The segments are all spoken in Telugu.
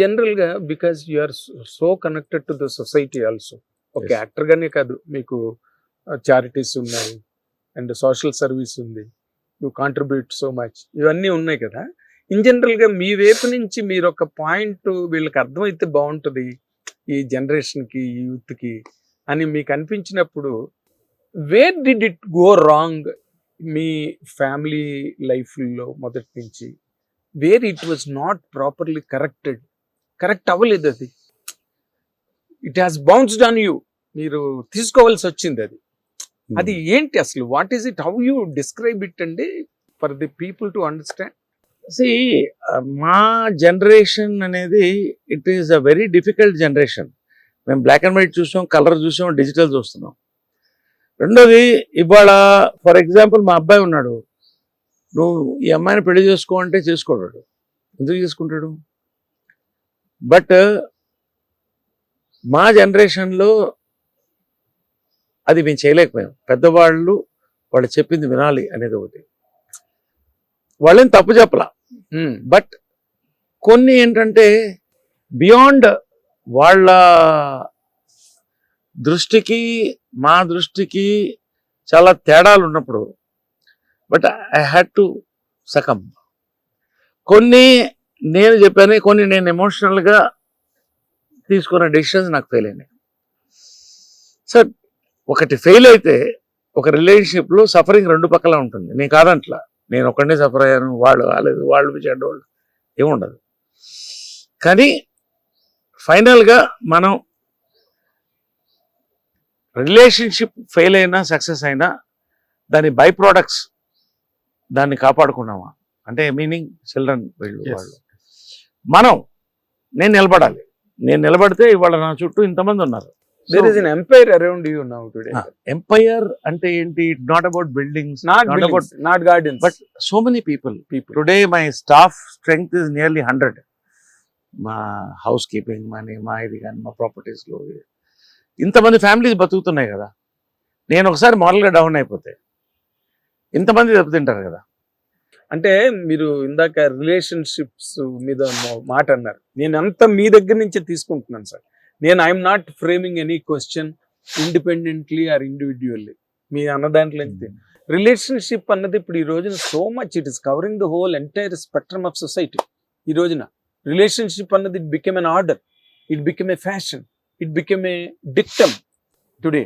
జనరల్గా because you are so connected to the society also. ఒక Yes. యాక్టర్ గానే కాదు మీకు చారిటీస్ ఉన్నాయి అండ్ సోషల్ సర్వీస్ ఉంది యూ కాంట్రిబ్యూట్ సో మచ్ ఇవన్నీ ఉన్నాయి కదా. ఇన్ జనరల్గా మీ వైపు నుంచి మీరు ఒక పాయింట్ వీళ్ళకి అర్థమైతే బాగుంటది ఈ జనరేషన్కి ఈ యూత్కి అని మీకు అనిపించినప్పుడు where did it go wrong me family లైఫ్లో మొదటి నుంచి? Where it was not properly corrected? Correct అవ్వలేదు అది. It has bounced on you మీరు తీసుకోవాల్సి వచ్చింది అది. అది ఏంటి అసలు? What is it how you describe it అండి? For the people to understand see మా జనరేషన్ అనేది it is a very difficult generation మేము బ్లాక్ అండ్ వైట్ చూసాం కలర్ చూసాం డిజిటల్ చూస్తున్నాం. రెండోది ఇవాళ ఫర్ ఎగ్జాంపుల్ మా అబ్బాయి ఉన్నాడు. నువ్వు ఈ అమ్మాయిని పెళ్ళి చేసుకో అంటే చేసుకోడు ఎందుకు చేసుకుంటాడు? బట్ మా జనరేషన్లో అది మేము చేయలేకపోయాం. పెద్దవాళ్ళు వాళ్ళు చెప్పింది వినాలి అనేది ఒకటి. వాళ్ళేం తప్పు చెప్పలా. బట్ కొన్ని ఏంటంటే బియాండ్ వాళ్ళ దృష్టికి మా దృష్టికి చాలా తేడాలు ఉన్నప్పుడు but I had to suck. కొన్ని నేను చెప్పాను కొన్ని నేను ఎమోషనల్గా తీసుకున్న డెసిషన్స్ నాకు ఫెయిల్ అయినాయి. సో ఒకటి ఫెయిల్ అయితే ఒక రిలేషన్షిప్లో సఫరింగ్ రెండు పక్కల ఉంటుంది. నేను కాదంట్లా నేను ఒక్కడే సఫర్ అయ్యాను వాళ్ళు కాలేదు వాళ్ళు చెడ్డవాళ్ళు ఏముండదు కానీ ఫైనల్గా మనం రిలేషన్షిప్ ఫెయిల్ అయినా సక్సెస్ అయినా దాని బై ప్రోడక్ట్స్ దాన్ని కాపాడుకున్నామా? అంటే మీనింగ్ చిల్డ్రన్ వీళ్ళు వాళ్ళు. మనం నేను నిలబడాలి. నేను నిలబడితే ఇవాళ నా చుట్టూ ఇంతమంది ఉన్నారు. There is an empire around you now today empire అంటే ఏంటి? It not about buildings not about not gardens but so many people people today my staff strength is nearly hundred మా హౌస్ కీపింగ్ మనీ మా ఇది కానీ మా ప్రాపర్టీస్లో ఇంతమంది ఫ్యామిలీస్ బతుకుతున్నాయి కదా. నేను ఒకసారి మొదలుగా డౌన్ అయిపోతే ఇంతమంది దెబ్బతింటారు కదా. అంటే మీరు ఇందాక రిలేషన్షిప్స్ మీద మాట అన్నారు. నేను అంత మీ దగ్గర నుంచే తీసుకుంటున్నాను సార్. నేను I'm not framing any question independently or individually మీ అన్న దాంట్లో నుంచి రిలేషన్షిప్ అన్నది ఇప్పుడు ఈ రోజున so much it is covering the whole entire spectrum of society ఈ రోజున రిలేషన్షిప్ అన్నది it became an order it became a fashion it became a dictum today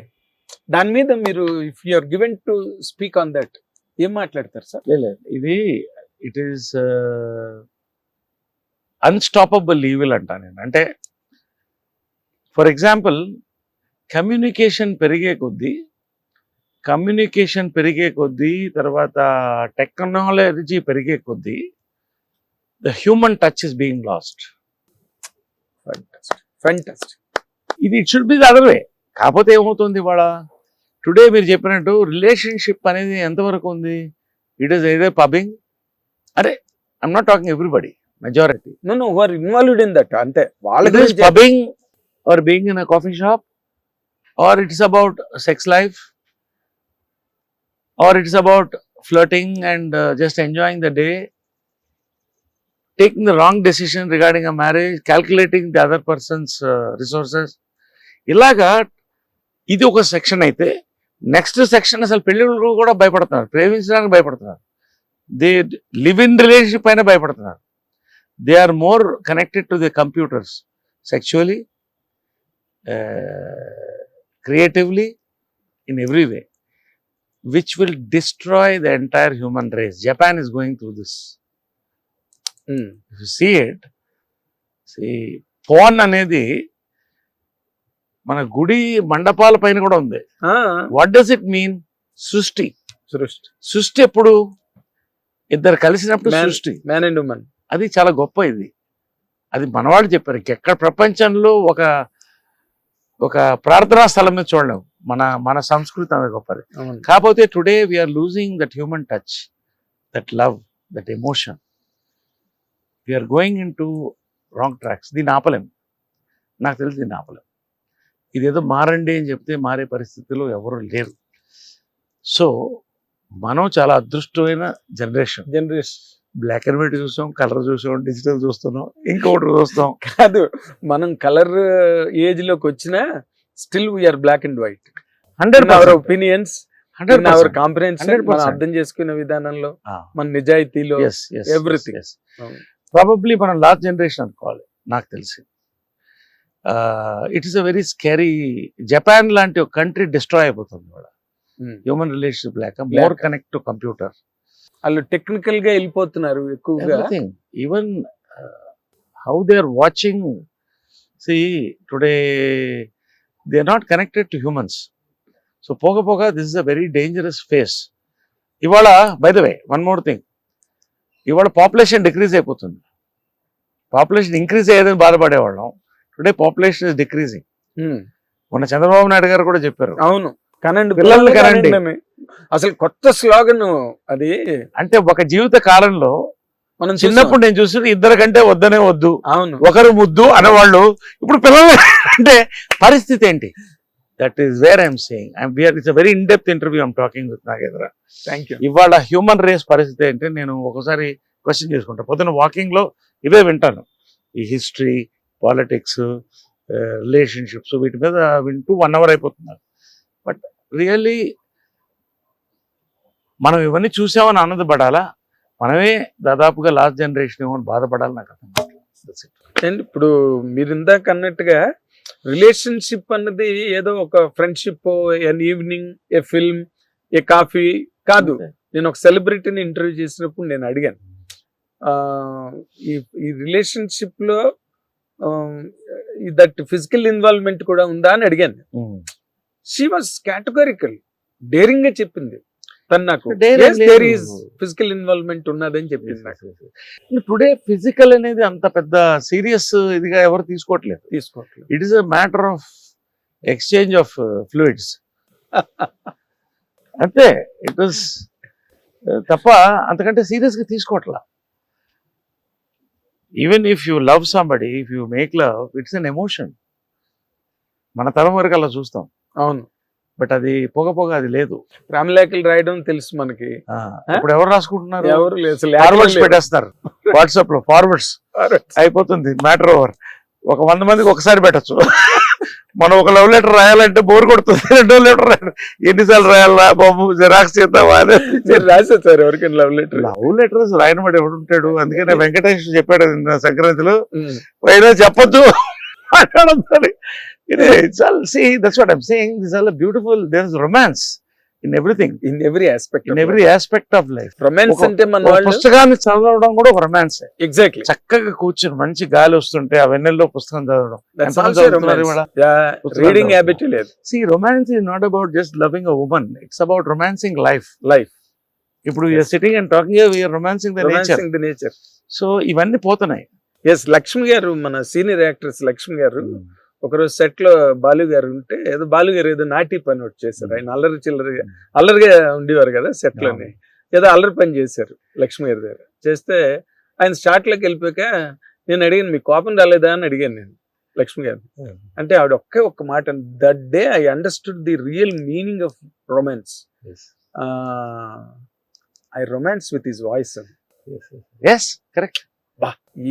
దాని మీద మీరు if you are given to speak on that ఏం మాట్లాడతారు సార్? లేదు ఇది ఇట్ ఈస్ అన్స్టాపబుల్ ఈవిల్ అంటా నేను. అంటే ఫర్ ఎగ్జాంపుల్ కమ్యూనికేషన్ పెరిగే కొద్దీ కమ్యూనికేషన్ పెరిగే కొద్దీ తర్వాత టెక్నాలజీ పెరిగే కొద్దీ the human touch is being lost fantastic fantastic ఇది it should be the other way కాకపోతే ఏమవుతుంది ఇవాళ? టుడే మీరు చెప్పినట్టు రిలేషన్షిప్ అనేది ఎంతవరకు ఉంది? ఇట్ ఈస్ ఏదే పబ్బింగ్ అరే I'm not talking everybody majority no no who are involved in that అంతే. వాళ్ళ pubbing or being in a coffee shop or it's about sex life or it's about flirting and just enjoying the day taking the wrong decision regarding a marriage, calculating the other person's uh, resources. ఇలాగా ఇది ఒక సెక్షన్ అయితే నెక్స్ట్ సెక్షన్ అసలు పెళ్ళిళ్ళు కూడా భయపడుతున్నారు. ప్రేమించడానికి భయపడుతున్నారు. దే లివ్ ఇన్ రిలేషన్షిప్ అయినా భయపడుతున్నారు. They are more connected to the computers sexually creatively in every way which will destroy the entire human race Japan is going through this see it see phone అనేది మన గుడి మండపాల పైన కూడా ఉంది. వాట్ డస్ ఇట్ మీన్ సృష్టి. సృష్టి. సృష్టి ఎప్పుడు? ఇద్దరు కలిసినప్పుడు సృష్టి. మ్యాన్ అండ్ ఉమెన్ అది చాలా గొప్ప ఇది. అది మనవాళ్ళు చెప్పారు ఎక్కడ ప్రపంచంలో ఒక ఒక ప్రార్థనా స్థలం మీద చూడలేము మన మన సంస్కృతి అనేది గొప్పది. కాకపోతే today we are losing that human touch that love that emotion we are going in to wrong tracks దీన్ని ఆపలేం. నాకు తెలిసి దీన్ని ఆపలేం. ఇదేదో మారండి అని చెప్తే మారే పరిస్థితిలో ఎవరు లేరు. సో మనం చాలా అదృష్టమైన generation. Generation. Black and white చూస్తాం కలర్ చూసాం డిజిటల్ చూస్తున్నాం ఇంకొకటి చూస్తాం. కాదు మనం కలర్ ఏజ్లోకి వచ్చినా still we are black and white hundred our opinions hundred our comprehension 100%. మనం అర్థం చేసుకునే విధానంలో మన నిజాయితీలో. అవును. ప్రాబబ్లీ మనం లాస్ట్ జనరేషన్ అనుకోవాలి నాకు తెలిసి. It is a very scary Japan లాంటి ఒక కంట్రీ డిస్ట్రాయ్ అయిపోతుంది కూడా. హ్యూమన్ రిలేషన్షిప్ లేక. మోర్ కనెక్ట్ టు కంప్యూటర్ వాళ్ళు టెక్నికల్గా వెళ్ళిపోతున్నారు ఎక్కువగా. Even how they are watching see today they are not connected to humans so పోగ పోగా this is a very dangerous phase ఇవాళ by the way one more thing ఇవాళ పాపులేషన్ డిక్రీజ్ అయిపోతుంది. పాపులేషన్ ఇంక్రీజ్ అయ్యేదని బాధపడేవాళ్ళం. Today population is decreasing. మొన్న చంద్రబాబు నాయుడు గారు కూడా చెప్పారు. అవును. కనండి పిల్లల్ని కనండి. అసలు కొత్త స్లోగన్ అది అంటే ఒక జీవిత కాలంలో మనం చిన్నప్పుడు నేను చూసింది ఇద్దరు కంటే వద్దనే వద్దు. చూసాం. అవును. ఒకరు ముద్దు అనేవాళ్ళు. ఇప్పుడు పిల్లలు అంటే పరిస్థితి ఏంటి? That is where I'm saying I'm we are it's very in depth interview I'm talking with Nagendra thank you ఇవాళ హ్యూమన్ రేస్ పరిస్థితి ఏంటి? నేను ఒకసారి క్వశ్చన్ చేసుకుంటా. పొద్దున వాకింగ్లో ఇవే వింటాను. ఈ హిస్టరీ పాలిటిక్స్ రిలేషన్షిప్స్ వీటి మీద వింటూ వన్ అవర్ అయిపోతున్నారు. బట్ రియల్లీ మనం ఇవన్నీ చూసామని ఆనందపడాలా? మనమే దాదాపుగా లాస్ట్ జనరేషన్ ఏమో అని బాధపడాలి నాకు అర్థం. అండ్ ఇప్పుడు మీరు ఇందాక అన్నట్టుగా రిలేషన్షిప్ అన్నది ఏదో ఒక friendship an evening a film a coffee కాదు. నేను ఒక సెలబ్రిటీని ఇంటర్వ్యూ చేసినప్పుడు నేను అడిగాను. ఈ ఈ రిలేషన్షిప్లో దట్ ఫిజికల్ ఇన్వాల్వ్మెంట్ కూడా ఉందా అని అడిగాను. షీ వాజ్ కేటగారికల్ డేరింగ్గా చెప్పింది తను నాకు ఫిజికల్ ఇన్వాల్వ్మెంట్ ఉన్నదని చెప్పింది నాకు. టుడే ఫిజికల్ అనేది అంత పెద్ద సీరియస్ ఇదిగా ఎవరు తీసుకోవట్లేదు. తీసుకోవట్లేదు. It is a matter of exchange of fluids అంతే. ఇట్ ఇస్ తప్ప అంతకంటే సీరియస్గా తీసుకోవట్లా. Even if you love somebody if you make love it's an emotion మన తరం వరకు అలా చూస్తాం. అవును. బట్ అది పొగ పొగ అది లేదు. రామలేఖలు రాయడం తెలుసు మనకి. ఇప్పుడు ఎవరు రాసుకుంటున్నారు? ఎవరు ఫార్వర్డ్స్ పెట్టేస్తారు. వాట్సాప్లో ఫార్వర్డ్స్. అయిపోతుంది. మ్యాటర్ ఓవర్ ఒక వంద మందికి ఒకసారి పెట్టచ్చు. మనం ఒక లవ్ లెటర్ రాయాలంటే బోర్ కొడుతుంది. రెండో లెటర్ రాయాలి. ఎన్నిసార్లు రాయాలా బాబు? జిరాక్స్ చేద్దామా? మీరు రాసేసారు ఎవరికైనా లవ్ లెటర్ లవ్ లెటర్స్ రాయన వాడు ఎవడు ఉంటాడు? అందుకనే వెంకటేష్ చెప్పాడు సంక్రాంతిలో. అయినా చెప్పొద్దు. See that's what I'm saying this all beautiful there is romance in everything in every aspect in every aspect of life romance అంటే మన పుస్తకాన్ని చదవడం కూడా ఒక రొమాన్స్ ఎగ్జాక్ట్లీ చక్కగా కూర్చుని మంచి గాలి వస్తుంటే ఆ వెన్నెల్లో పుస్తకం చదవడం. రీడింగ్. హ్యాబిట్ లేదు. See romance is not about just loving a woman it's about romancing life life ఇప్పుడు you're sitting and talking we are romancing the nature the nature so ఇవన్నీ పోతున్నాయి. ఎస్ లక్ష్మి గారు మన సీనియర్ యాక్ట్రెస్ లక్ష్మి గారు ఒకరోజు సెట్లో బాలు గారు ఉంటే ఏదో బాలు గారు ఏదో నాటి పని ఒకటి చేశారు. ఆయన అల్లరి చిల్లరి అల్లరిగా ఉండేవారు కదా సెట్లోని ఏదో అల్లరి పని చేశారు లక్ష్మి గారి దగ్గర. చేస్తే ఆయన స్టార్ట్లోకి వెళ్ళిపోయాక నేను అడిగాను మీ కోపం రాలేదా? అని అడిగాను నేను లక్ష్మి గారు. అంటే ఆవిడ ఒకే ఒక్క మాట that day I understood the real meaning of romance. I romance with his voice. Yes correct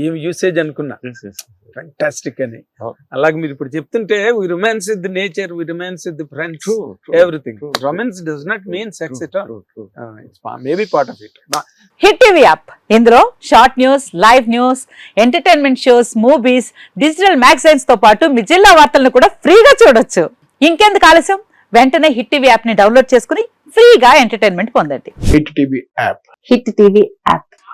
ఏం యూసేజ్ అనుకున్నా. ఫ్యాంటాస్టిక్ అని. Oh. అలాగే మీరు ఇప్పుడు చెప్తుంటే we romance with the nature we romance with the friends true everything romance does not mean sex it it's maybe part of it hit TV app ఇందులో short news live news entertainment shows movies digital మ్యాగజైన్స్తో పాటు మీ జిల్లా వార్తలను కూడా ఫ్రీగా చూడొచ్చు. ఇంకెందుకు ఆలస్యం? వెంటనే హిట్ టీవీ యాప్ని డౌన్లోడ్ చేసుకుని ఫ్రీగా ఎంటర్టైన్మెంట్ పొందండి. Hit TV app hit TV app